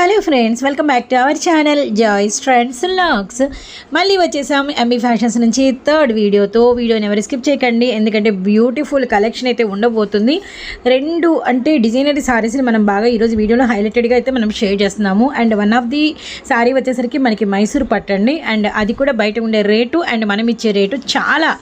Hello friends welcome back to our channel Joys Trends Logs మళ్ళీ వచ్చేసాం MB fashions నుంచి third వీడియోతో. వీడియోని ఎవరు స్కిప్ చేయకండి ఎందుకంటే బ్యూటిఫుల్ కలెక్షన్ అయితే ఉండబోతుంది. రెండు అంటే డిజైనరీ శారీస్ని మనం బాగా ఈరోజు వీడియోలో హైలైటెడ్గా అయితే మనం షేర్ చేస్తున్నాము. And one of the saree వచ్చేసరికి మనకి మైసూర్ పట్టండి అండ్. అది కూడా బయట ఉండే రేటు అండ్ మనం ఇచ్చే రేటు చాలా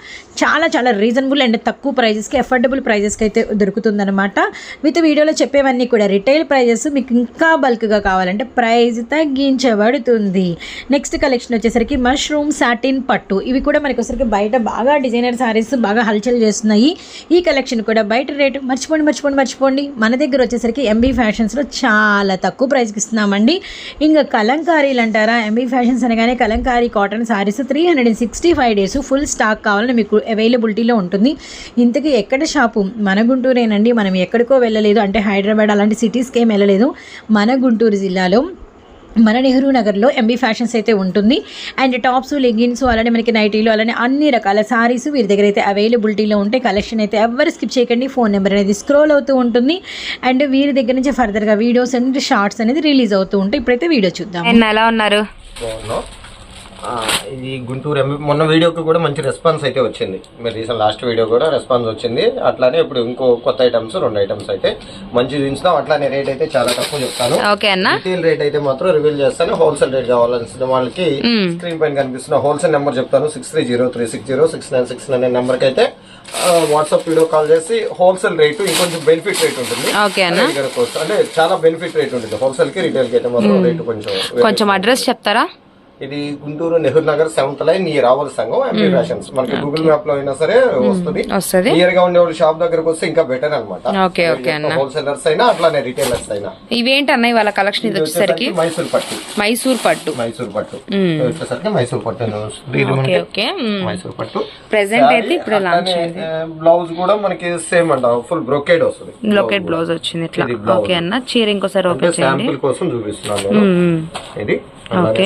చాలా చాలా రీజనబుల్ అండ్ తక్కువ ప్రైజెస్కి అఫోర్డబుల్ ప్రైజెస్కి అయితే దొరుకుతుందన్నమాట. విత్ వీడియోలో చెప్పేవన్నీ కూడా రిటైల్ ప్రైజెస్ మీకు ఇంకా బల్క్గా కావాలంటే ప్రైస్ తగ్గించబడుతుంది నెక్స్ట్ కలెక్షన్ వచ్చేసరికి మష్రూమ్ సాటిన్ పట్టు. ఇవి కూడా మనకి వచ్చరికి బయట బాగా డిజైనర్ సారీస్ బాగా హల్చల్ చేస్తున్నాయి. ఈ కలెక్షన్ కూడా బయట రేటు మర్చిపోండి మర్చిపోండి మర్చిపోండి. మన దగ్గర వచ్చేసరికి ఎంబీ ఫ్యాషన్స్లో చాలా తక్కువ ప్రైస్కి ఇస్తున్నామండి. ఇంకా కలంకారీలు అంటారా? ఎంబీ ఫ్యాషన్స్ అనగానే kalamkari cotton sarees three hundred and sixty five days full stock కావాలని మీకు అవైలబిలిటీలో ఉంటుంది. ఇంతకీ ఎక్కడ షాపు? మన గుంటూరేనండి. మనం ఎక్కడికో వెళ్ళలేదు. అంటే హైదరాబాద్ అలాంటి సిటీస్కి ఏం వెళ్ళలేదు. మన గుంటూరు జిల్లా జిల్లాలో మన నెహ్రూ నగర్లో ఎంబీ ఫ్యాషన్స్ అయితే ఉంటుంది. అండ్ టాప్స్ లెగిన్స్ అలానే మనకి నైటీలు అలానే అన్ని రకాల సారీస్ వీరి దగ్గర అయితే అవైలబిలిటీలో ఉంటాయి. కలెక్షన్ అయితే ఎవరు స్కిప్ చేయకండి. ఫోన్ నెంబర్ అనేది స్క్రోల్ అవుతూ ఉంటుంది. అండ్ వీరి దగ్గర నుంచి ఫర్దర్గా వీడియోస్ అండ్ షార్ట్స్ అనేది రిలీజ్ అవుతూ ఉంటాయి. ఇప్పుడైతే వీడియో చూద్దాం ఎలా ఉన్నారు? ఇది గుంటూరు ఎంబీ మొన్న వీడియోకి కూడా మంచి రెస్పాన్స్ అయితే వచ్చింది. మీరు రీసెంట్ లాస్ట్ వీడియో కూడా రెస్పాన్స్ వచ్చింది. అట్లానే ఇప్పుడు ఇంకో కొత్త ఐటమ్స్ రెండు ఐటమ్స్ అయితే మంచి దించుతాం అట్లానే రేట్ అయితే చాలా తక్కువ చెప్తాను. రిటైల్ రేట్ అయితే మాత్రం రివీల్ చేస్తాను. హోల్సేల్ రేట్ కావాల్సిన వాళ్ళకి స్క్రీన్ పైన కనిపిస్తున్న హోల్సేల్ నెంబర్ చెప్తాను. Six three zero three six zero six nine six nine నెంబర్కి అయితే వాట్సాప్ వీడియో కాల్ చేసి హోల్సేల్ రేటు ఇంకొంచెం బెనిఫిట్ రేట్ ఉంటుంది. అంటే చాలా బెనిఫిట్ రేట్ ఉంటుంది. హోల్సేల్కి రిటైల్కి అయితే మాత్రం రేటు కొంచెం కొంచెం అడ్రస్ చెప్తారా? ఇది గుంటూరు నెహ్రూ నగర్ సెవెంత్ లైన్ ఈ రావుల సంఘం ఎంపీ ఫ్యాషన్స్ మనకి గూగుల్ మ్యాప్లో అయినా సరే వస్తుంది. నియర్గా ఉండే షాప్ దగ్గరకు వస్తే ఇంకా బెటర్ అనమాట హోల్సేలర్స్ అయినా అట్లానే రిటైలర్స్ అయినా. ఇవేంటి అన్న ఇవాళ కలెక్షన్ ఇది వచ్చేసరికి? మైసూర్ పట్టు. మైసూర్ పట్టు. మైసూర్ పట్టు. వచ్చేసరికి మైసూర్ పట్టు మైసూర్ పట్టు. ప్రెసెంట్ అయితే ఇప్పుడు లాంచ్ బ్లౌజ్ కూడా మనకి సేమ్ అంట. ఫుల్ బ్రొకేడ్ వస్తుంది. లొకేట్ బ్లౌజ్ వచ్చింది ఇట్లా. ఓకే అన్న. చీర ఇంకోసారి ఓపెన్ చేయండి. శాంపుల్ కోసం చూపిస్తున్నాను. ఇది.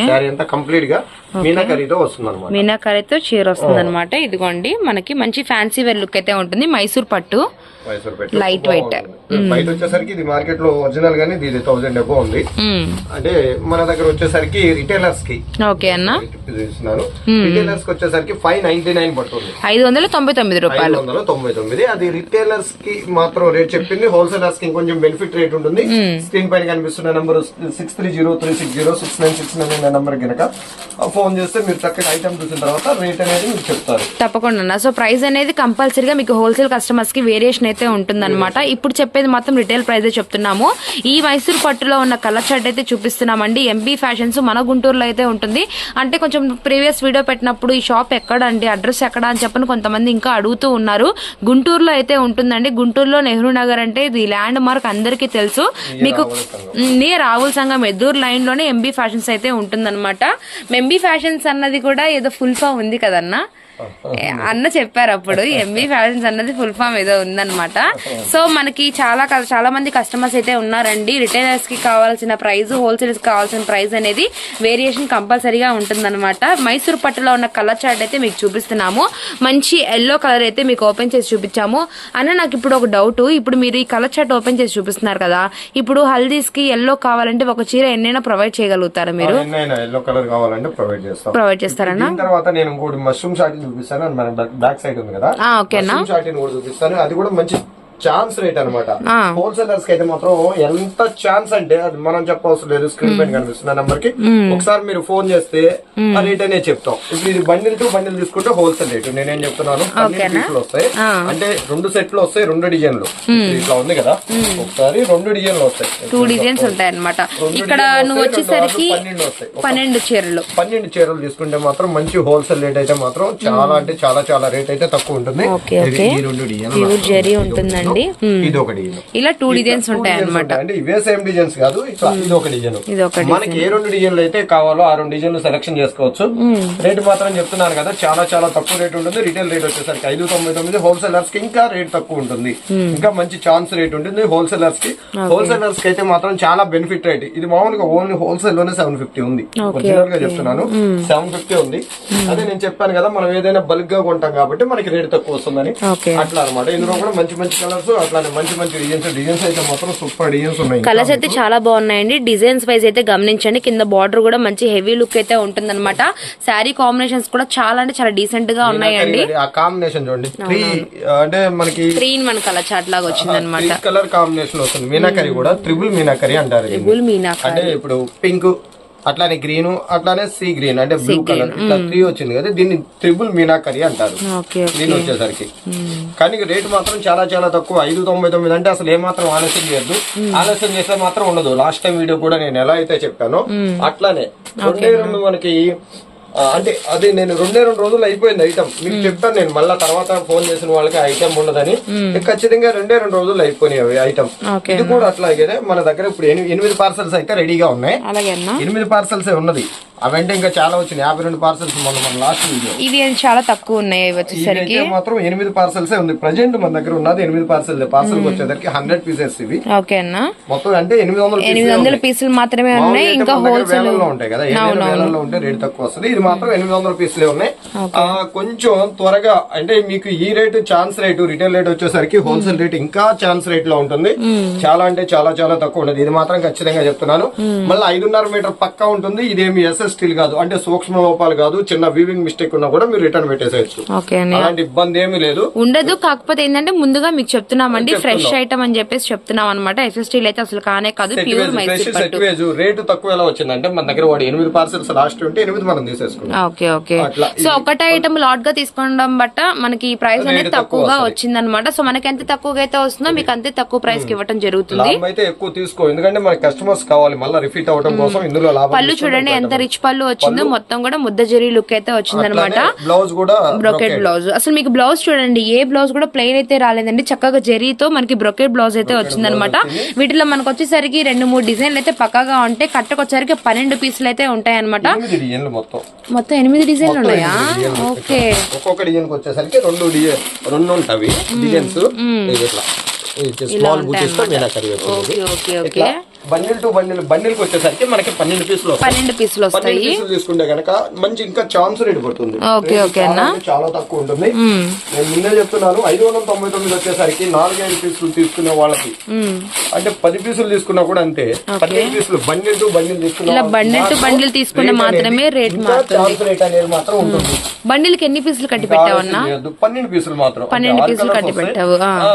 శారీ అంతా కంప్లీట్గా మీనాకరీతో వస్తుంది అనమాట మీనాకరితో చీర వస్తుంది అనమాట ఇదిగోండి మనకి మంచి ఫ్యాన్సీ వేర్ లుక్ అయితే ఉంటుంది. మైసూర్ పట్టు. Light weight. బయట వచ్చేసరికి ఇది మార్కెట్లో ఒరిజినల్ గానీ ఇది థౌసండ్ ఎబో ఉంది. అంటే మన దగ్గర వచ్చేసరికి రిటైలర్స్కి ఓకే అన్న. రిటైలర్స్కి వచ్చేసరికి ఫైవ్ నైన్టీ నైన్ పడుతుంది. ఐదు వందల తొంభై తొమ్మిది ఐదు రూపాయలు వందల తొంభై తొమ్మిది. అది రిటైలర్స్కి మాత్రం రేట్ చెప్పింది. హోల్సేలర్స్కి ఇంకొంచెం బెనిఫిట్ రేట్ ఉంటుంది. స్క్రీన్ పైన కనిపిస్తున్న number six three zero three six zero six nine six nine number కనుక ఫోన్ చేస్తే మీరు చక్కగా ఐటమ్ చూసిన తర్వాత రేట్ అనేది మీకు చెప్తారు. తప్పకుండా సో ప్రైస్ అనేది కంపల్సరీగా మీకు హోల్సేల్ కస్టమర్స్కి వేరియేషన్ అయితే ఉంటుందన్నమాట. ఇప్పుడు చెప్పేది మాత్రం రిటైల్ ప్రైస్ చెప్తున్నాము. ఈ మైసూర్ పట్టులో ఉన్న కలర్ షర్ట్ అయితే చూపిస్తున్నామండి. ఎంపీ ఫ్యాషన్స్ మన గుంటూరులో అయితే ఉంటుంది. అంటే కొంచెం ప్రీవియస్ వీడియో పెట్టినప్పుడు ఈ షాప్ ఎక్కడ అండి అడ్రస్ ఎక్కడ అని చెప్పని కొంతమంది ఇంకా అడుగుతూ ఉన్నారు. గుంటూరులో అయితే ఉంటుందండి. గుంటూరులో నెహ్రూ నగర్ అంటే ఇది ల్యాండ్ మార్క్ అందరికీ తెలుసు. మీకు నియర్ రావుల సంఘం ఎదురు లైన్లోనే ఎంబీ ఫ్యాషన్స్ అయితే ఉంటుందన్నమాట. మెంబీ ఫ్యాషన్స్ అన్నది కూడా ఏదో ఫుల్ ఫామ్ ఉంది కదన్నా? అన్న చెప్పారు అప్పుడు ఎంబీ ఫ్యాషన్స్ అన్నది ఫుల్ ఫామ్ ఏదో ఉందన్నమాట. సో మనకి చాలా చాలా మంది కస్టమర్స్ అయితే ఉన్నారండి. రిటైలర్స్కి కావాల్సిన ప్రైస్ హోల్సేల్స్కి కావాల్సిన ప్రైస్ అనేది వేరియేషన్ కంపల్సరీగా ఉంటుందన్నమాట. మైసూర్ పట్టులో ఉన్న కలర్ చార్ట్ అయితే మీకు చూపిస్తున్నాము. మంచి ఎల్లో కలర్ అయితే మీకు ఓపెన్ చేసి చూపించాము. అన్న నాకు ఇప్పుడు ఒక డౌట్ ఇప్పుడు మీరు ఈ కలర్ చార్ట్ ఓపెన్ చేసి చూపిస్తున్నారు కదా ఇప్పుడు హల్దీస్కి ఎల్లో కావాలంటే ఒక చీర ఎన్నైనా ప్రొవైడ్ చేయగలుగుతారా మీరు? ఎన్నైనా ఎల్లో కలర్ కావాలంటే ప్రొవైడ్ చేస్తాం. ప్రొవైడ్ చేస్తారన్నా దీని తర్వాత నేను ఇంకోటి మష్రూమ్ షాటిన్ చూపిస్తాను. మన బ్యాక్ సైడ్ ఉంది కదా. ఓకేనా? కూడా చూపిస్తాను. అది కూడా మంచి ఛాన్స్ రేట్ అనమాట. హోల్సేలర్స్కి అయితే మాత్రం ఎంత ఛాన్స్ అంటే అది మనం చెప్పవసరం లేదు. స్క్రీన్ పైన కనిపిస్తున్న నెంబర్కి ఒకసారి మీరు ఫోన్ చేస్తే ఆ రేట్ అనేది చెప్తాం. ఇప్పుడు ఇది బండిల్ టు బండిల్ తీసుకుంటే హోల్సేల్ రేట్ నేనేం చెప్తున్నాను? పీసులు వస్తాయి. అంటే రెండు సెట్లు వస్తాయి రెండు డిజైన్లు. ఇట్లా ఉంది కదా? ఒకసారి రెండు డిజైన్లు వస్తాయి. టూ డిజైన్స్ ఉంటాయి అనమాట ఇక్కడ నువ్వు వచ్చేసరికి పన్నెండు చీరలు. పన్నెండు చీరలు తీసుకుంటే మాత్రం మంచి హోల్సేల్ రేట్ అయితే మాత్రం చాలా అంటే చాలా చాలా రేట్ అయితే తక్కువ ఉంటుంది. జరీ ఉంటుందండి. ఇది ఒక డిజైన్. ఇలా టూ డిజైన్స్ ఉంటాయి. అనమాట అంటే ఇవే సేమ్ డిజైన్స్ కాదు ఇట్లా ఇది ఒక డిజైన్. ఇది మనకి ఏ రెండు డిజైన్లు అయితే కావాలో ఆ రెండు డిజైన్లు సెలెక్షన్ చేసుకోవచ్చు. రేట్ మాత్రం చెప్తున్నాను కదా చాలా చాలా తక్కువ రేట్ ఉంటుంది. రిటైల్ రేట్ వచ్చేసరికి ఐదు తొంభై తొమ్మిది హోల్సేలర్స్కి ఇంకా రేట్ తక్కువ ఉంటుంది. ఇంకా మంచి ఛాన్స్ రేట్ ఉంటుంది హోల్సేలర్స్కి. హోల్సేలర్స్కి అయితే మాత్రం చాలా బెనిఫిట్ రేట్ ఇది మామూలుగా ఓన్లీ హోల్సేల్లోనే సెవెన్ ఫిఫ్టీ ఉంది. ఒరిజినల్గా చెప్తున్నాను. సెవెన్ ఫిఫ్టీ ఉంది. అదే నేను చెప్పాను కదా మనం ఏదైనా బల్క్గా కొంటాం కాబట్టి మనకి రేట్ తక్కువ వస్తుందని. అట్లా అనమాట ఇందులో కూడా మంచి మంచి కలర్స్ అట్లానే మంచి మంచి డిజైన్స్ డిజైన్స్ అయితే మాత్రం సూపర్ డిజైన్స్ ఉన్నాయి. కలర్స్ అయితే చాలా బాగున్నాయండి. డిజైన్స్ వైజ్ అయితే గమనించండి. కింద బార్డర్ కూడా మంచి హెవీ లుక్ అయితే ఉంటుందన్నమాట. శారీ కాంబినేషన్స్ కూడా చాలా అంటే చాలా డీసెంట్గా ఉన్నాయండి. మీనాకరి ఆ కాంబినేషన్ చూడండి. త్రీ అంటే మనకి three in one colour chart లాగా వచ్చింది అనమాట కలర్ కాంబినేషన్ వస్తుంది. మీనాకరి కూడా త్రిబుల్ మీనాకరి అంటారు దీన్ని. బుల్ మీనా అంటే ఇప్పుడు పింక్ అట్లానే గ్రీన్ అట్లానే సీ గ్రీన్ అంటే బ్లూ కలర్. ఇట్లా త్రీ వచ్చింది కదా దీన్ని త్రిబుల్ మీనాకరి అంటారు. గ్రీన్ వచ్చేసరికి. కానీ రేట్ మాత్రం చాలా చాలా తక్కువ ఐదు తొంభై తొమ్మిది అంటే అసలు ఏమాత్రం ఆలస్యం చేయొద్దు. ఆలస్యం చేస్తే మాత్రం ఉండదు. లాస్ట్ టైం వీడియో కూడా నేను ఎలా అయితే చెప్పానో అట్లానే రెండే రెండు మనకి అంటే అది నేను రెండే రెండు రోజులు అయిపోయింది ఐటమ్ మీకు చెప్తాను నేను మళ్ళా తర్వాత ఫోన్ చేసిన వాళ్ళకి ఐటమ్ ఉండదని. ఖచ్చితంగా రెండే రెండు రోజులు అయిపోయినాయి ఐటమ్ ఇది కూడా అట్లాగే మన దగ్గర ఇప్పుడు ఎని- ఎనిమిది పార్సల్స్ అయితే రెడీగా ఉన్నాయి. ఎనిమిది పార్సల్స్ ఉన్నది. అవంటే ఇంకా చాలా వచ్చినాయి. యాభై రెండు పార్సల్స్ మొన్న మన లాస్ట్ వీడియో ఇవి చాలా తక్కువ ఉన్నాయి వచ్చేసరికి. మాత్రం ఎనిమిది పార్సల్స్ ఉంది ప్రజెంట్ మన దగ్గర ఉన్నది ఎనిమిది పార్సల్ పార్సల్ వచ్చేసరికి హండ్రెడ్ పీసెస్ ఇవి. ఓకే అన్న. మొత్తం అంటే ఎనిమిది వందల ఎనిమిది వందల పీసులు మాత్రమే ఉన్నాయి. ఇంకా హోల్సేల్ వేలలో ఉంటాయి కదా. ఏదైనా వేలల్లో ఉంటే రేట్ తక్కువ వస్తుంది. మాత్రం ఎనిమిది వందల పీసులే ఉన్నాయి. కొంచెం త్వరగా అంటే మీకు ఈ rate chance rate retail rate వచ్చేసరికి హోల్సేల్ రేట్ ఇంకా ఛాన్స్ రేట్లో ఉంటుంది చాలా అంటే చాలా చాలా తక్కువ ఉంటుంది ఇది మాత్రం ఖచ్చితంగా చెప్తున్నాను. మళ్ళీ ఐదున్నర మీటర్ పక్కా ఉంటుంది. ఇదేమి ఎస్ఎస్ స్టీల్ కాదు. అంటే సూక్ష్మ లోపాలు కాదు. చిన్న వీవింగ్ మిస్టేక్ ఉన్నా కూడా మీరు రిటర్న్ పెట్టేసేయచ్చు. అలాంటి ఇబ్బంది ఏమీ లేదు. ఉండదు. కాకపోతే ఏంటంటే ముందుగా మీకు చెప్తున్నామండి. ఫ్రెష్ ఐటమ్ అని చెప్పేసి చెప్తున్నాం అనమాట ఎస్ఎస్టీలు అయితే అసలు కానే కాదు. ప్యూర్ రేటు తక్కువ ఎలా వచ్చిందంటే మన దగ్గర వాడు ఎనిమిది పార్సల్స్ లాస్ట్ ఉంటే ఎనిమిది మనం ఓకే ఓకే. సో ఒకటే ఐటమ్ లాట్గా తీసుకోవడం బట్ట మనకి ప్రైస్ అనేది తక్కువగా వచ్చింది అనమాట సో మనకి ఎంత తక్కువగా అయితే వస్తుందో మీకు అంతే తక్కువ ప్రైస్కి ఇవ్వడం జరుగుతుంది. అయితే ఎక్కువ తీసుకో. ఎందుకంటే మన కస్టమర్స్ కావాలి. మళ్ళీ రిపీట్ అవడం కోసం ఇందులో లాభం పళ్ళు చూడండి ఎంత రిచ్ పళ్ళు వచ్చిందో మొత్తం కూడా ముద్ద జరీ లుక్ అయితే వచ్చింది అనమాట బ్లౌజ్ కూడా బ్రొకెట్ బ్లౌజ్ అసలు మీకు బ్లౌజ్ చూడండి ఏ బ్లౌజ్ కూడా ప్లెయిన్ అయితే రాలేదండి. చక్కగా జరీతో మనకి బ్రొకెట్ బ్లౌజ్ అయితే వచ్చిందనమాట. వీటిలో మనకు వచ్చేసరికి రెండు మూడు డిజైన్లు అయితే పక్కగా ఉంటాయి. కట్టకొచ్చేసరికి పన్నెండు పీసులు అయితే ఉంటాయి అనమాట మొత్తం ఎనిమిది డిజైన్లు ఉన్నాయా? ఓకే ఒక్కొక్క డిజైన్ వచ్చేసరికి రెండు డిజైన్ రెండు ఉంటాయి డిజైన్స్ ఇట్లా. స్మాల్ బుటీస్తో ఓకే ఓకే ఇట్లా బండిల్ టు బండిల్ బండిల్కి వచ్చేసరికి మనకి పన్నెండు పీసులు పన్నెండు పీసులు వస్తాయి. పీసులు తీసుకుంటే గనక మంచి ఇంకా ఛాన్స్ రేట్ పడుతుంది. ఓకే ఓకే చాలా అన్న అంటే చాలా తక్కువ ఉంటుంది. నేను ముందే చెప్తున్నాను ఐదు వందల తొంభై తొమ్మిది వచ్చేసరికి నాలుగైదు పీసులు తీసుకునే వాళ్ళకి. అంటే పది పీసులు తీసుకున్నా కూడా అంతే. పదిహేను పీసులు బండిల్ టు బండిల్ తీసుకున్న బండిల్ టు బండిల్ తీసుకుంటే మాత్రమే రేట్ ఛాన్స్ రేట్ అనేది మాత్రం ఉంటుంది. బండిల్కి ఎన్ని పీసులు కట్టి పెట్టావన్నా పన్నెండు పీసులు మాత్రం. పన్నెండు పీసులు కట్టి. పెట్టావు,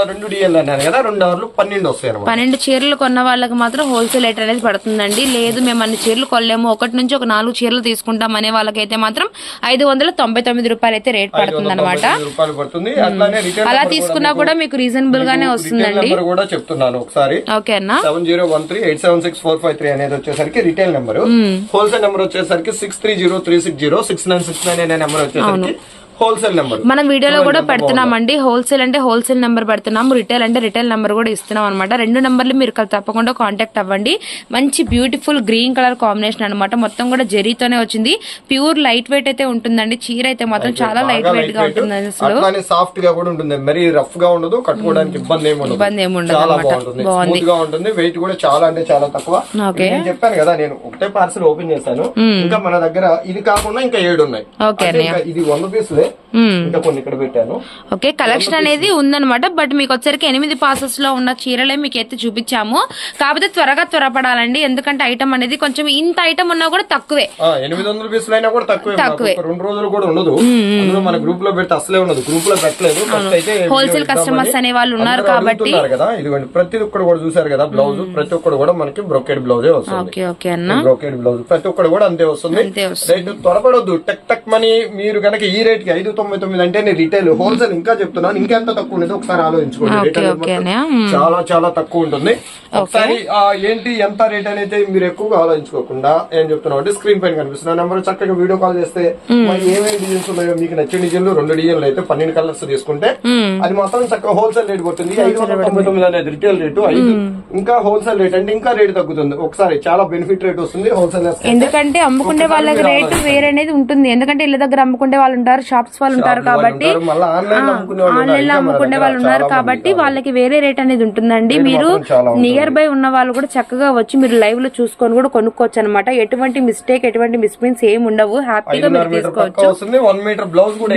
రెండు డిఎల్ అన్నాను కదా రెండు ఆర్లు పన్నెండు వస్తాయి పన్నెండు చీరలు కొన్న వాళ్ళకి మాత్రం హోల్సేల్ రేట్ అనేది పడుతుందండి. లేదు మేము అన్ని చీరలు కొనలేము. ఒకటి నుంచి ఒక నాలుగు చీరలు తీసుకుంటాం అనే వాళ్ళకైతే మాత్రం ఐదు వందల తొంభై తొమ్మిది రూపాయలు అయితే రేట్ పడుతుంది. అనమాట అలా తీసుకున్నా కూడా మీకు రీజనబుల్ గానే వస్తుందండి. కూడా చెప్తున్నాను ఒకసారి. ఓకే అన్న. Seven zero one three eight seven six four five three అనేది వచ్చేసరికి రిటైల్ నెంబర్ హోల్సేల్ నెంబర్ వచ్చేసరికి six three zero three six zero six nine six nine అనే నెంబర్ వచ్చేసరికి హోల్సేల్ నెంబర్. మనం వీడియోలో కూడా పెడుతున్నామండి. హోల్సేల్ అంటే హోల్సేల్ నెంబర్ పెడుతున్నాము. రిటైల్ అంటే రిటైల్ నెంబర్ కూడా ఇస్తున్నాం అనమాట రెండు నెంబర్లు మీరు తప్పకుండా కాంటాక్ట్ అవ్వండి. మంచి బ్యూటిఫుల్ గ్రీన్ కలర్ కాంబినేషన్ అనమాట మొత్తం కూడా జరీతోనే వచ్చింది. ప్యూర్ లైట్ వెయిట్ అయితే ఉంటుందండి. చీర అయితే మాత్రం చాలా లైట్ వెయిట్గా ఉంటుంది అసలు. సాఫ్ట్గా కూడా ఉంటుంది. మరీ రఫ్గా ఉండదు. కట్టుకోవడానికి ఇబ్బంది ఏమి ఇబ్బంది ఏమి ఉండదు బాగుంది. గా ఉంటుంది. వెయిట్ కూడా చాలా అంటే చాలా తక్కువ. నేను చెప్పాను కదా నేను ఒకటే పార్సల్ ఓపెన్ చేశాను. ఇంకా మన దగ్గర ఇది కాకుండా ఇంకా ఏడు ఉన్నాయి. ఇది వంద పీసులే మ్మ్. ఇంకా కొన్ని ఇక్కడ పెట్టాను. ఓకే కలెక్షన్ అనేది ఉందన్నమాట బట్ మీకు వచ్చరికి ఎనిమిది పాసెస్లో ఉన్న చీరలే మీకు ఎత్తి చూపించాము. కాకపోతే త్వరగా త్వరపడాలండి ఎందుకంటే ఐటమ్ అనేది కొంచెం ఇంత ఐటమ్ ఉన్నా కూడా తక్కువే. ఎనిమిది వందల పీసులు అయినా కూడా తక్కువే రెండు రోజులు కూడా ఉండదు. అందులో మన గ్రూప్లో పెడితే అసలే ఉండదు. గ్రూప్లో పెట్టలేదు. అయితే హోల్సేల్ కస్టమర్స్ అనే వాళ్ళు ఉన్నారు కాబట్టి. కదా. ఇదిగోండి ప్రతి ఒక్కరు కూడా చూసారు కదా బ్లౌజ్ ప్రతి ఒక్కరు కూడా మనకి బ్రొకెడ్ బ్లౌజే వస్తుంది. ఓకే ఓకే అన్న. బ్రోకెడ్ బ్లౌజ్ ప్రతి ఒక్కరు కూడా అంతే వస్తుంది. అంతే వస్తుంది. రేటు త్వరపడొద్దు. టక్ టక్ మనీ మీరు కనుక ఈ రేట్కి ఐదు తొంభై తొమ్మిది అంటే నేను రిటైల్ హోల్సేల్ ఇంకా చెప్తున్నాను. ఇంకెంత తక్కువ ఉండేది ఒకసారి ఆలోచించుకోండి. చాలా చాలా తక్కువ ఉంటుంది. ఒకసారి ఏంటి ఎంత రేట్ అనేది మీరు ఎక్కువగా ఆలోచించుకోకుండా ఏం చెప్తున్నాం అంటే స్క్రీన్ పైన కనిపిస్తున్న నెంబర్ చక్కగా వీడియో కాల్ చేస్తే మరి ఏమేమి డిజైన్స్ ఉన్నాయో మీకు నచ్చిన డిజైన్లు రెండు డిజైన్లు అయితే పన్నెండు కలర్స్ తీసుకుంటే అది మాత్రం చక్కగా హోల్సేల్ రేట్ పడుతుంది ఐదు వందల తొంభై తొమ్మిది అనేది రిటైల్ రేటు ఐదు. ఇంకా హోల్సేల్ రేట్ అంటే ఇంకా రేట్ తగ్గుతుంది. ఒకసారి చాలా బెనిఫిట్ రేట్ వస్తుంది హోల్సేల్ ఎందుకంటే అమ్ముకునే వాళ్ళకి రేటు వేరే అనేది ఉంటుంది. ఎందుకంటే ఇళ్ళ దగ్గర అమ్ముకునే వాళ్ళు ఉంటారు షాప్ షాప్స్ వాళ్ళు ఉంటారు కాబట్టి ఆన్లైన్లో అమ్ముకునే వాళ్ళు ఉన్నారు కాబట్టి. వాళ్ళకి వేరే రేట్ అనేది ఉంటుందండి. మీరు. నియర్ బై ఉన్న వాళ్ళు కూడా చక్కగా వచ్చి మీరు లైవ్లో చూసుకొని కూడా కొనుక్కోవచ్చు అనమాట ఎటువంటి మిస్టేక్ ఎటువంటి మిస్ప్రింట్స్ ఏమి ఉండవు. హ్యాపీగా మీరు తీసుకోవచ్చు. వస్తుంది. వన్ మీటర్ బ్లౌజ్ కూడా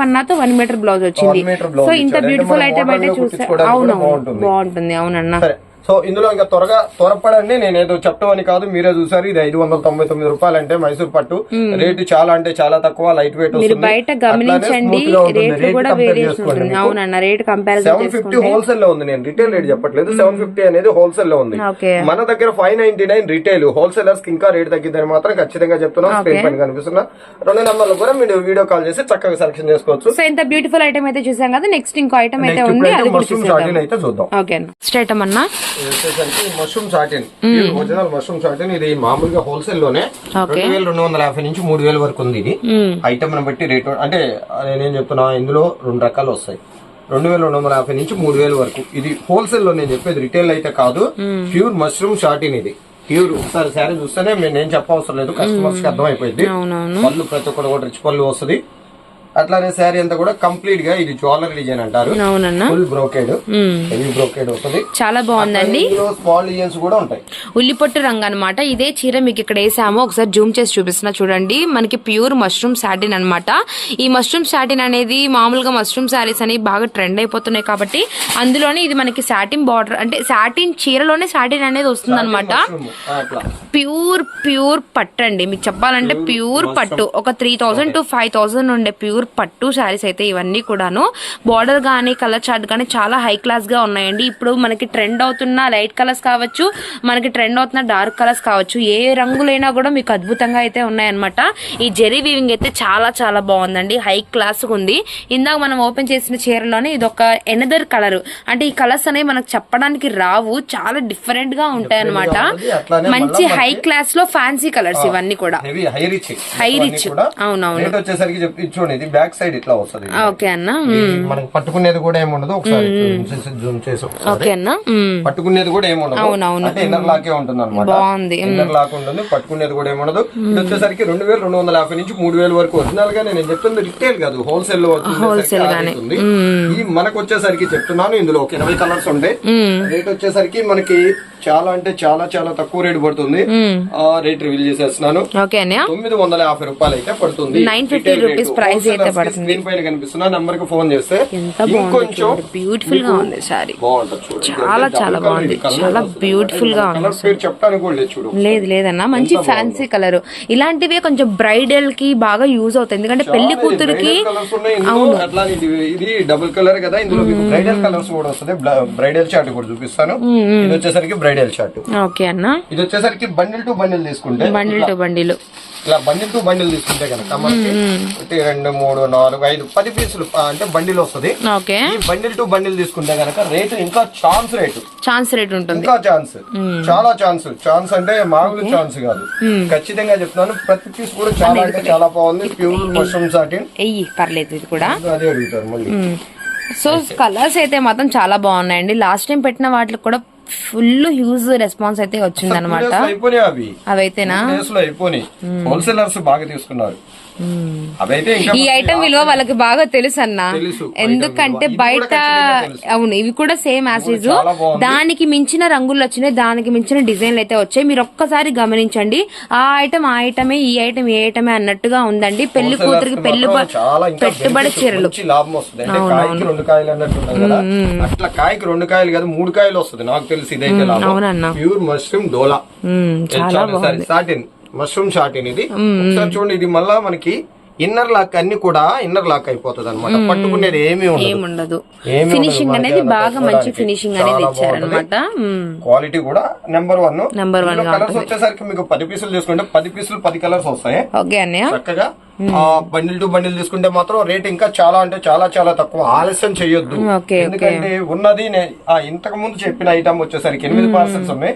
పన్నాతో వన్ మీటర్ బ్లౌజ్ వచ్చింది. సో ఇంత బ్యూటిఫుల్ ఐటమ్ అయితే గా చూస్తే కుట్టించుకోవడానికి అవును కూడా బాగుంటుంది. అవునన్నా. సో ఇందులో ఇంకా త్వరగా త్వరపడండి. నేను ఏదో చెప్పడం అని కాదు మీరే చూసారు ఇది ఐదు వందల తొంభై తొమ్మిది రూపాయలు అంటే మైసూర్ పట్టు. రేటు చాలా అంటే చాలా తక్కువ లైట్ వెయిట్ బయట గమనించండి సెవెన్ ఫిఫ్టీ హోల్సేల్లో ఉంది. నేను రిటైల్ రేట్ చెప్పట్లేదు. సెవెన్ ఫిఫ్టీ అనేది హోల్సేల్లో ఉంది. మన దగ్గర ఫైవ్ నైన్టీ నైన్ రిటైల్ హోల్సేలర్స్కి ఇంకా రేట్ తగ్గిద్దని మాత్రం ఖచ్చితంగా చెప్తున్నాం. స్క్రీన్ పైన కనిపిస్తున్నా రెండు నెంబర్లు కూడా మీరు వీడియో కాల్ చేసి చక్కగా సెలెక్షన్ చేసుకోవచ్చు. సో ఇంత బ్యూటిఫుల్ ఐటమ్ అయితే చూసాం కదా నెక్స్ట్ ఇంకో ఐటమ్ అయితే ఉంది అది మష్రూమ్ అయితే చూద్దాం. ఓకే అన్న. నెక్స్ట్ ఐటమ్ అన్నా వచ్చేసరికి mushroom satin original mushroom satin ఇది మామూలుగా హోల్సేల్లోనే. రెండు వేల రెండు వందల యాభై నుంచి మూడు వేల వరకు ఉంది ఇది. ఐటమ్ బట్టి రేట్ అంటే నేనేం చెప్తున్నా ఇందులో రెండు రకాలు వస్తాయి. రెండు వేల రెండు వందల యాభై నుంచి మూడు వేల వరకు. ఇది హోల్సేల్లో నేను చెప్పేది రిటైల్ అయితే కాదు ప్యూర్ మష్రూమ్ షార్టిన్ ఇది. ప్యూర్ ఒకసారి శారీ చూస్తేనే నేను చెప్పవసరం లేదు కస్టమర్స్కి అర్థమైపోయింది. పళ్ళు ప్రతి ఒక్కటి కూడా రిచ్ పళ్ళు వస్తుంది. అట్లానే శారీ అంతా కూడా కంప్లీట్గా ఇది జ్యువెలరీ డిజైన్ అంటారు. Full brocade. హెవీ బ్రోకేడ్ వస్తుంది చాలా బాగుందండి. స్మాల్ డిజైన్స్ కూడా ఉంటాయి. ఉల్లిపొట్టు రంగు అనమాట ఇదే చీర మీకు ఇక్కడ వేసాము. ఒకసారి జూమ్ చేసి చూపిస్తున్నా చూడండి. మనకి ప్యూర్ మష్రూమ్ సాటిన్ అన్నమాట. ఈ మష్రూమ్ సాటిన్ అనేది మామూలుగా మష్రూమ్ శారీస్ అనేవి బాగా ట్రెండ్ అయిపోతున్నాయి కాబట్టి అందులోనే ఇది మనకి సాటిన్ బార్డర్ అంటే సాటిన్ చీరలోనే సాటిన్ అనేది వస్తుంది అనమాట ప్యూర్ ప్యూర్ పట్టు అండి మీకు చెప్పాలంటే ప్యూర్ పట్టు. ఒక three thousand to five thousand ఉండే ప్యూర్ పట్టు శారీస్ అయితే ఇవన్నీ కూడాను. బార్డర్ కానీ కలర్ చార్ట్ కానీ చాలా హై క్లాస్గా ఉన్నాయండి. ఇప్పుడు మనకి ట్రెండ్ అవుతున్న లైట్ కలర్స్ కావచ్చు మనకి ట్రెండ్ అవుతున్న డార్క్ కలర్స్ కావచ్చు ఏ రంగులైనా కూడా మీకు అద్భుతంగా అయితే ఉన్నాయన్నమాట. ఈ జెరీ వీవింగ్ అయితే చాలా చాలా బాగుందండి. హై క్లాస్ ఉంది. ఇందాక మనం ఓపెన్ చేసిన చీరలోనే ఇది ఒక ఎనదర్ కలర్ అంటే ఈ కలర్స్ అనేవి మనకు చెప్పడానికి రావు. చాలా డిఫరెంట్గా ఉంటాయి అనమాట మంచి హై క్లాస్లో ఫ్యాన్సీ కలర్స్ ఇవన్నీ కూడా. High rich. అవునవును. ఇది ఇది బ్యాక్ సైడ్ ఇట్లా వస్తుంది. ఓకే అన్న. ఇది మనకి పట్టుకునేది కూడా ఏముండదు ఒకసారి జూమ్ చేసి. ఓకే అన్న. పట్టుకునేది కూడా ఏముండదు. అంటే ఇన్నర్ లాకే ఉంటుంది అనమాట బాగుంది. ఇన్నర్ లాక్ ఉంటుంది. పట్టుకునేది కూడా ఏముండదు ఇది వచ్చేసరికి రెండు వేల రెండు వందల యాభై నుంచి మూడు వేల వరకు ఒరిజినల్గా నేను చెప్తుంది రిటైల్ కాదు. హోల్సేల్లో. ఉంది ఈ మనకు వచ్చేసరికి చెప్తున్నాను. ఇందులో ఒక ఇరవై కలర్స్ ఉంటాయి. రేట్ వచ్చేసరికి మనకి చాలా అంటే చాలా చాలా తక్కువ రేట్ పడుతుంది. రేట్ రివీల్ చేసేస్తున్నాను. తొమ్మిది వందల యాభై రూపాయలు అయితే పడుతుంది 950 రూపీస్ price అయితే పడుతుంది. స్క్రీన్ పైన కనిపిస్తున్న నంబర్కి ఫోన్ చేస్తే ఎంత బాగుంది ఇంకొంచెం బ్యూటిఫుల్గా ఉంది సారీ చాలా చాలా బాగుంది. చాలా బ్యూటిఫుల్గా ఉంది లేదు లేదన్న మంచి ఫ్యాన్సీ కలర్ ఇలాంటివే కొంచెం బ్రైడల్కి బాగా యూజ్ అవుతాయి. ఎందుకంటే పెళ్ళి కూతురికి ఇది ఇది డబుల్ కలర్ కదా ఇందులో బ్రైడల్ కలర్స్ కూడా వస్తుంది. బ్రైడల్ చార్ట్ కూడా చూపిస్తాను. ఇది వచ్చేసరికి బ్రైడల్ చార్ట్ ఓకే అన్న. ఇది వచ్చేసరికి బండిల్ టు బండిల్ తీసుకుంటే బండిల్ టు బండిల్ ఇలా బండిల్ టు బండిల్ తీసుకుంటే కనుక మనకి ఒకటి రెండు మూడు నాలుగు ఐదు పది పీసులు అంటే బండిల్ వస్తుంది. ఈ బండిల్ టు బండిల్ తీసుకుంటే కనుక రేటు ఇంకా ఛాన్స్ రేటు. ఛాన్స్ రేట్ ఉంటుంది. ఇంకా ఛాన్స్. చాలా ఛాన్స్. ఛాన్స్ అంటే మామూలు ఛాన్స్ కాదు. ఖచ్చితంగా చెప్తున్నాను ప్రతి పీస్ కూడా చాలా అంటే చాలా బాగుంది. ప్యూర్ మష్రూమ్ ఎయ్యి పర్లేదు ఇది కూడా. అదే అడుగుతారు మళ్ళీ. సో కలర్స్ అయితే మాత్రం చాలా బాగున్నాయండి. లాస్ట్ టైం పెట్టిన వాటికి కూడా ఫుల్ హ్యూజ్ రెస్పాన్స్ అయితే వచ్చింది అనమాట అవైతేనా? హోల్సేలర్స్ బాగా తీసుకున్నారు. ఈ ఐటమ్ విలువ వాళ్ళకి బాగా తెలుసు. అన్న. ఎందుకంటే బయట. అవును ఇవి కూడా సేమ్ బాగుంది. దానికి మించిన రంగులు వచ్చినాయి దానికి మించిన డిజైన్లు అయితే వచ్చాయి. మీరు ఒక్కసారి గమనించండి. ఆ ఐటమ్ ఆ ఐటమే ఈ ఐటమ్ ఏ ఐటమే అన్నట్టుగా ఉందండి. పెళ్ళి కూతురికి పెళ్ళి పెట్టుబడి చీరలు. ఉంటుంది కదా. అట్లా కాయకి రెండు కాయలు కాదు మూడు కాయలు వస్తుంది. నాకు తెలిసి ఇదైతే అవునన్నా. ప్యూర్ మష్రూమ్ డోలా చాలా బాగుంది. సాటిన్ మష్రూమ్ షాటిన్ ఇది ఒకసారి చూడండి ఇది మళ్ళా మనకి ఇన్నర్ లాక్ అన్ని కూడా ఇన్నర్ లాక్ అయిపోతుంది అనమాట పట్టుకునేది ఏమీ ఉండదు. ఫినిషింగ్. అనేది బాగా మంచి. ఫినిషింగ్ అనేది ఇచ్చారనమాట క్వాలిటీ కూడా నెంబర్ వన్ one గా కలర్స్ వచ్చేసరికి మీకు పది పీసులు తీసుకుంటే పది పీసులు పది కలర్స్ వస్తాయి. ఓకే అన్నయ్య. చక్కగా బండిల్ టు బండిల్ తీసుకుంటే మాత్రం రేట్ ఇంకా చాలా అంటే చాలా చాలా తక్కువ. ఆలస్యం చేయొద్దు. ఎందుకంటే ఉన్నది ఇంతకు ముందు చెప్పిన ఐటమ్ వచ్చేసరికి ఎనిమిది పార్సల్స్ ఉన్నాయి.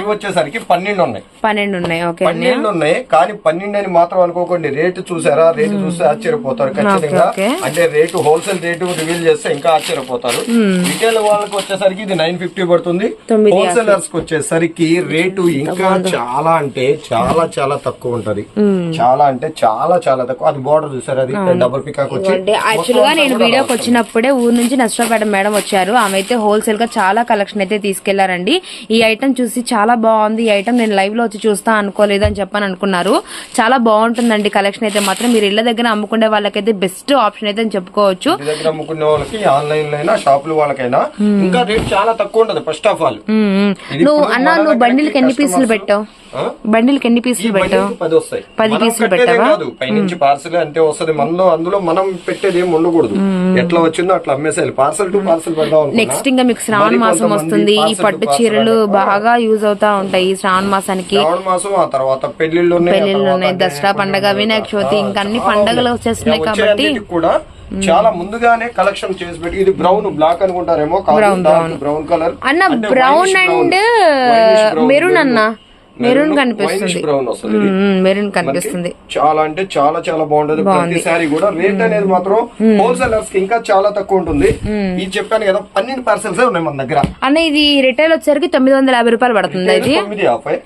ఇవి వచ్చేసరికి పన్నెండు ఉన్నాయి. పన్నెండు ఉన్నాయి పన్నెండు ఉన్నాయి కానీ పన్నెండు అని మాత్రం అనుకోకండి. రేటు చూసారా? రేటు చూస్తే ఆశ్చర్యపోతారు ఖచ్చితంగా. అంటే రేటు హోల్సేల్ రేటు రివీల్ చేస్తే ఇంకా ఆశ్చర్యపోతారు. రిటైల్ వాళ్ళకి వచ్చేసరికి ఇది నైన్ ఫిఫ్టీ పడుతుంది. హోల్సేలర్స్కి వచ్చేసరికి రేటు ఇంకా చాలా అంటే చాలా చాలా తక్కువ ఉంటది. చాలా అంటే చాలా చాలా చాలా తక్కువ అది బార్డర్ చూసారు అది డబుల్ పికాక్ వచ్చి యాక్చువల్గా నేను వీడియోకి వచ్చినప్పుడే ఊరు నుంచి నష్టపేట మేడం వచ్చారు. ఆమె అయితే హోల్సేల్గా చాలా కలెక్షన్ అయితే తీసుకెళ్ళారండి. ఈ ఐటమ్ చూసి చాలా బాగుంది. ఈ ఐటమ్ నేను లైవ్లో వచ్చి చూస్తా అనుకోలేదు అని చెప్పని అనుకున్నారు. చాలా బాగుంటుందండి కలెక్షన్ అయితే మాత్రం. మీరు ఇళ్ళ దగ్గర అమ్ముకునే వాళ్ళకైతే బెస్ట్ ఆప్షన్ అయితే అని చెప్పుకోవచ్చు. ఇంటి దగ్గర అమ్ముకునే వాళ్ళకి ఆన్లైన్లో అయినా షాపులు వాళ్ళకైనా ఇంకా రేట్ చాలా తక్కువ ఉంటది first of all um, um. నువ్వు అన్న నువ్వు బండిల్కి ఎన్ని పీసులు పెట్టావు? బండిల్కి ఎన్ని పీసులు పెట్టావు? పది పీసులు పెట్టావా? పైనుంచి పార్సల్ అంతే వస్తది. మనలో అందులో మనం పెట్టేది ఏం ఉండకూడదు. ఎట్లా వచ్చిందో అట్లా అమ్మేసేయాలి. పార్సల్ టు పార్సల్ పెడదాం. నెక్స్ట్ ఇంకా మీకు శ్రావణ మాసం వస్తుంది. ఈ పట్టు చీరలు. బాగా యూజ్ అవుతా ఉంటాయి ఈ శ్రావణ మాసానికి. శ్రావణ మాసం ఆ తర్వాత పెళ్ళిళ్ళు పెళ్ళిళ్ళు ఉన్నాయి, అంటే దసరా పండగ. వినాయక చవితి, ఇంకా అన్ని పండగలు. వచ్చేస్తున్నాయి కాబట్టి కూడా చాలా ముందుగానే కలెక్షన్ చేసి పెట్టి ఇది బ్రౌన్ బ్లాక్ అనుకుంటారేమో బ్రౌన్ కలర్. అన్న బ్రౌన్ అండ్ మెరూన్ అన్న. మెరూన్ కనిపిస్తుంది. బ్రౌన్ వస్తుంది ఇది. మెరూన్ కనిపిస్తుంది. చాలా అంటే చాలా చాలా బాగుంటది. ప్రతి సారీ కూడా రేట్ అనేది మాత్రం హోల్సేలర్స్కి ఇంకా చాలా తక్కువ ఉంటుంది. ఇది చెప్పాను కదా పన్నెండు పార్సెల్స్ ఉన్నాయి మన దగ్గర. అన్న ఇది రిటైల్ వచ్చేసరికి తొమ్మిది వందల యాభై రూపాయలు పడుతుంది ఇది.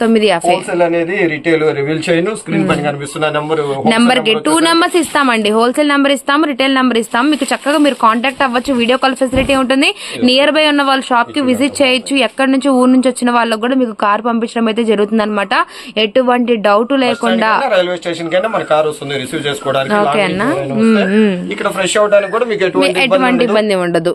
తొమ్మిది యాభై. హోల్సేల్ అనేది రిటైల్ రివీల్ చేయను. స్క్రీన్ పైన కనిపిస్తున్న నెంబర్ నెంబర్కి టూ నెంబర్స్ ఇస్తామండి. హోల్సేల్ నెంబర్ ఇస్తాము రిటైల్ నెంబర్ ఇస్తాము. మీకు చక్కగా మీరు కాంటాక్ట్ అవ్వచ్చు. వీడియో కాల్ ఫెసిలిటీ ఉంటుంది. నియర్ బై ఉన్న వాళ్ళ షాప్కి విజిట్ చేయొచ్చు. ఎక్కడి నుంచి ఊరు నుంచి వచ్చిన వాళ్ళకి కూడా మీకు కార్ పంపించడం అయితే జరుగుతుంది. అనమాట ఎటువంటి డౌట్ లేకుండా రైల్వే స్టేషన్ కైనా మన కార్ వస్తుంది రిసీవ్ చేసుకోవడానికి ఓకే అన్న. ఇక్కడ ఫ్రెష్ అవడానికి కూడా మీకు ఎటువంటి ఇబ్బంది ఉండదు.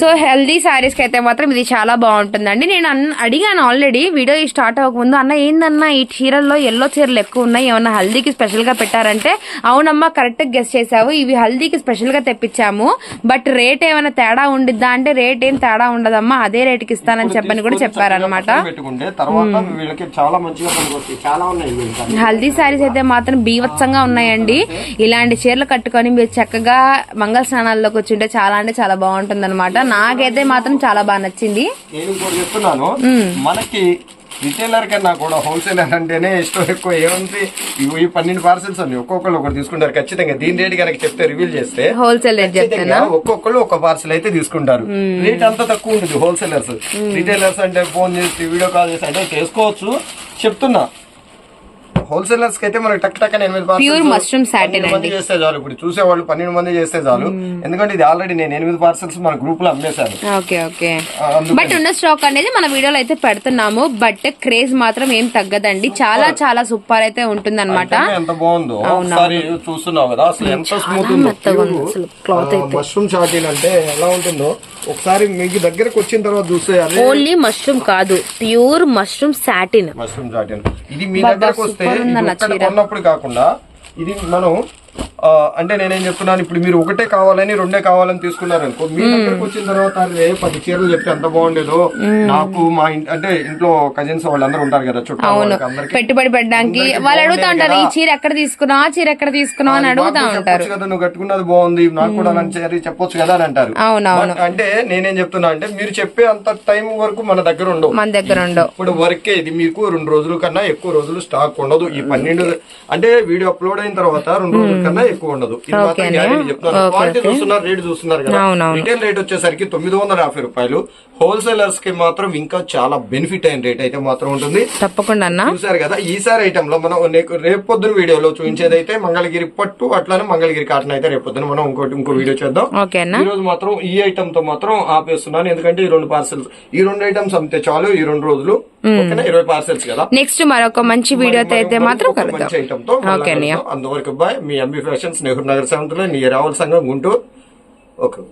సో హెల్దీ సారీస్కి అయితే మాత్రం ఇది చాలా బాగుంటుందండి. నేను అన్న- అడిగాను ఆల్రెడీ. వీడియో స్టార్ట్ అవ్వకముందు అన్న ఏందన్నా ఈ చీరల్లో ఎల్లో చీరలు ఎక్కువ ఉన్నాయి ఏమన్నా హల్దీకి స్పెషల్గా పెట్టారంటే? అవునమ్మా కరెక్ట్ గెస్ట్ చేసావు ఇవి హల్దీకి స్పెషల్గా తెప్పించాము. బట్ రేట్ ఏమైనా తేడా ఉండిద్దా అంటే రేట్ ఏం తేడా ఉండదమ్మా. అదే రేట్కి ఇస్తానని చెప్పని కూడా చెప్పారనమాట. హల్దీ సారీస్ అయితే మాత్రం బీభత్సంగా ఉన్నాయండి. ఇలాంటి చీరలు కట్టుకొని మీరు చక్కగా మంగళ స్నానాల్లోకి వచ్చింటే చాలా అంటే చాలా బాగుంటుంది. అనమాట నాకైతే మాత్రం చాలా బాగా నచ్చింది. నేను కూడా చెప్తున్నాను. మనకి రిటైలర్ కన్నా కూడా హోల్సేలర్ అంటేనే ఇష్టం ఎక్కువ. ఏముంది? ఈ పన్నెండు పార్సెల్స్ ఉన్నాయి. ఒక్కొక్కరు ఒకటి తీసుకుంటారు. ఖచ్చితంగా దీని రేట్ కనుక చెప్తే రివీల్ చేస్తే హోల్సేల్ ఒక్కొక్కరు ఒక పార్సల్ అయితే తీసుకుంటారు. రేట్ అంత తక్కువ ఉంటుంది హోల్సేలర్స్ రిటైలర్స్ అంటే ఫోన్ చేసి వీడియో కాల్ చేసి అంటే చేసుకోవచ్చు. చెప్తున్నా. హోల్సేలర్స్కి అయితే మనకి టక్ టక్ అని ఎనిమిది మంది చేస్తే చాలు. ఇప్పుడు చూసేవాళ్ళు పన్నెండు మంది చేస్తే చాలు. ఎందుకంటే ఇది ఆల్రెడీ నేను ఎనిమిది పార్సల్స్ మన గ్రూప్లో అమ్మేశాను. Okay okay. బట్ ఉన్న స్టాక్ అనేది మన వీడియోలో అయితే పెడుతున్నాము. బట్ క్రేజ్ మాత్రం ఏం తగ్గదండి. చాలా చాలా సూపర్ అయితే ఉంటుంది అనమాట ఎంత బాగుందో ఒకసారి చూస్తున్నావు కదా అసలు ఎంత స్మూత్ మష్రూమ్ షార్టీన్ అంటే ఎలా ఉంటుందో ఒకసారి మీకు దగ్గరకు వచ్చిన తర్వాత చూస్తే ఓన్లీ మష్రూమ్ కాదు. Pure mushroom satin mushroom satin ఇది మీ దగ్గరకు వస్తే కొన్నప్పుడు కాకుండా ఇది మనం అంటే నేనేం చెప్తున్నాను ఇప్పుడు మీరు ఒకటే కావాలని రెండే కావాలని తీసుకున్నారు అనుకో మీ దగ్గరకు వచ్చిన తర్వాత అరే పది చీరలు చెప్తే ఎంత బాగుండేదో నాకు మా ఇంటి అంటే ఇంట్లో కజిన్స్ వాళ్ళందరూ ఉంటారు కదా చుట్టాలు పెట్టుబడి పెట్టడానికి వాళ్ళు అడుగుతా ఉంటారు ఈ చీర ఎక్కడ తీసుకున్నావు ఆ చీర ఎక్కడ తీసుకున్నావు అని అడుగుతా ఉంటారు. కదా నువ్వు కట్టుకున్నది బాగుంది నాకు కూడా అలాంటి చీర చెప్పొచ్చు కదా అని అంటారు. అంటే నేనేం చెప్తున్నా అంటే మీరు చెప్పే అంత టైం వరకు మన దగ్గర ఉండవు. మన దగ్గర ఉండవు. ఇప్పుడు వర్కే ఇది మీకు రెండు రోజుల కన్నా ఎక్కువ రోజులు స్టాక్ ఉండదు. ఈ పన్నెండు అంటే వీడియో అప్లోడ్ అయిన తర్వాత రెండు రోజుల కన్నా ఎక్కువ ఉండదు. ఇది మాత్రం క్వాలిటీ చూస్తున్నారు రేట్ చూస్తున్నారు కదా. రిటైల్ రేట్ వచ్చేసరికి తొమ్మిది వందల యాభై రూపాయలు. హోల్సేలర్స్కి మాత్రం ఇంకా చాలా బెనిఫిట్ అయిన రేట్ అయితే మాత్రం ఉంటుంది. తప్పకుండా అన్న. చూసారు కదా ఈసారి ఐటమ్లో మనం నే- రేపు పొద్దున వీడియోలో చూపించేదైతే మంగళగిరి పట్టు అట్లానే మంగళగిరి కాటన్ అయితే రేపు పొద్దున మనం ఇంకోటి ఇంకో వీడియో చేద్దాం. ఓకే అన్న. ఈ రోజు మాత్రం ఈ ఐటమ్తో మాత్రం ఆపేస్తున్నాను. ఎందుకంటే ఈ రెండు పార్సెల్స్ ఈ రెండు ఐటమ్స్ అమ్మితే చాలు ఈ రెండు రోజులు. ఇరవై పార్సెల్స్ కదా. నెక్స్ట్ మరొక మంచి వీడియోతో అయితే మాత్రం మంచి ఐటమ్తో. అంతవరకు బాయ్ మీ ఎంబీ ఫ్యాషన్స్ నెహ్రూ నగర్ సెవెంత్లో నియర్ రావుల సంఘం గుంటూరు. ఓకే.